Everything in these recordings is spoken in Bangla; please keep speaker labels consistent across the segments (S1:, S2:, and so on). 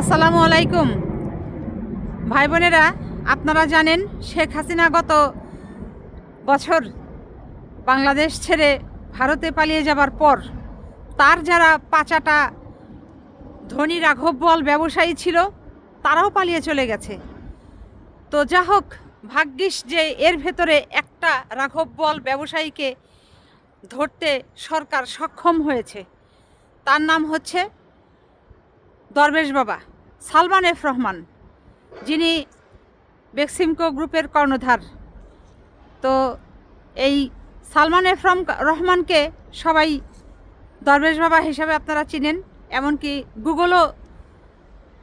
S1: আসসালামু আলাইকুম। ভাই বোনেরা, আপনারা জানেন শেখ হাসিনা গত বছর বাংলাদেশ ছেড়ে ভারতে পালিয়ে যাবার পর তার যারা পাচাটা ধনী রাঘব বল ব্যবসায়ী ছিল, তারাও পালিয়ে চলে গেছে। তো যা হোক, ভাগ্যিস যে এর ভেতরে একটা রাঘব বল ব্যবসায়ীকে ধরতে সরকার সক্ষম হয়েছে। তার নাম হচ্ছে দরবেশ বাবা, সালমান এফ রহমান, যিনি বেক্সিমকো গ্রুপের কর্ণধার। তো এই সালমান এফ রহম- রহমানকে সবাই দরবেশ বাবা হিসাবে আপনারা চিনেন, এমনকি গুগলও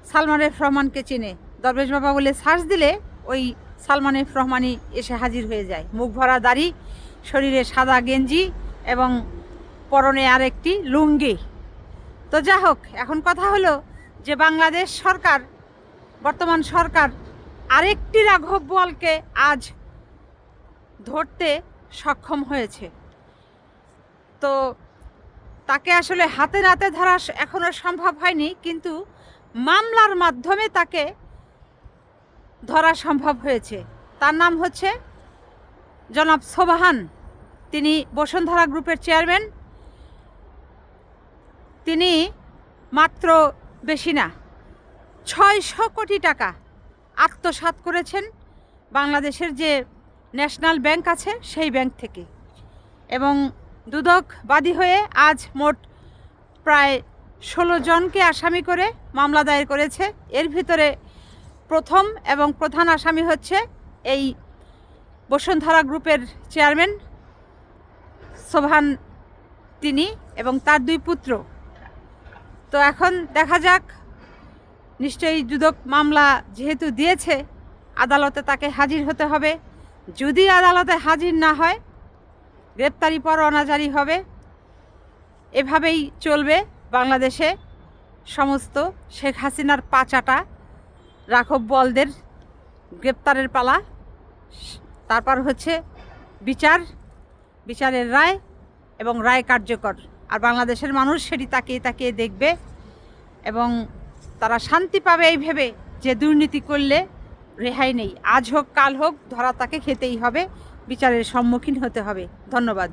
S1: সালমান এফ রহমানকে চিনে। দরবেশ বাবা বলে সার্চ দিলে ওই সালমান এফ রহমানই এসে হাজির হয়ে যায়। মুখ ভরা দাড়ি, শরীরে সাদা গেঞ্জি এবং পরনে আরেকটি লুঙ্গি। তো যা হোক, এখন কথা হলো যে বাংলাদেশ সরকার, বর্তমান সরকার আরেকটি রাঘব বলকে আজ ধরতে সক্ষম হয়েছে। তো তাকে আসলে হাতে নাতে ধরা স- এখনও সম্ভব হয়নি, কিন্তু মামলার মাধ্যমে তাকে ধরা সম্ভব হয়েছে। তার নাম হচ্ছে জনাব সোবাহান। তিনি বসুন্ধরা গ্রুপের চেয়ারম্যান। তিনি মাত্র বেশি না। ছয়শো কোটি টাকা আত্মসাৎ করেছেন বাংলাদেশের যে ন্যাশনাল ব্যাংক আছে সেই ব্যাংক থেকে। এবং দুদক বাদী হয়ে আজ মোট প্রায় ষোলো জনকে আসামি করে মামলা দায়ের করেছে। এর ভিতরে প্রথম এবং প্রধান আসামি হচ্ছে এই বসুন্ধরা গ্রুপের চেয়ারম্যান সোভান তিনি এবং তার দুই পুত্র তো এখন দেখা যাক। নিশ্চয়ই দুদক মামলা যেহেতু দিয়েছে, আদালতে তাকে হাজির হতে হবে। যদি আদালতে হাজির না হয়, গ্রেপ্তারি পরোয়ানা জারি হবে। এভাবেই চলবে বাংলাদেশে সমস্ত শেখ হাসিনার পাচাটা রাঘব বলদের গ্রেপ্তারের পালা। তারপর হচ্ছে বিচার, বিচারের রায় এবং রায় কার্যকর। আর বাংলাদেশের মানুষ সেটি তাকিয়ে তাকিয়ে দেখবে এবং তারা শান্তি পাবে এই ভেবে যে দুর্নীতি করলে রেহাই নেই। আজ হোক, কাল হোক, ধরা তাকে খেতেই হবে, বিচারের সম্মুখীন হতে হবে। ধন্যবাদ।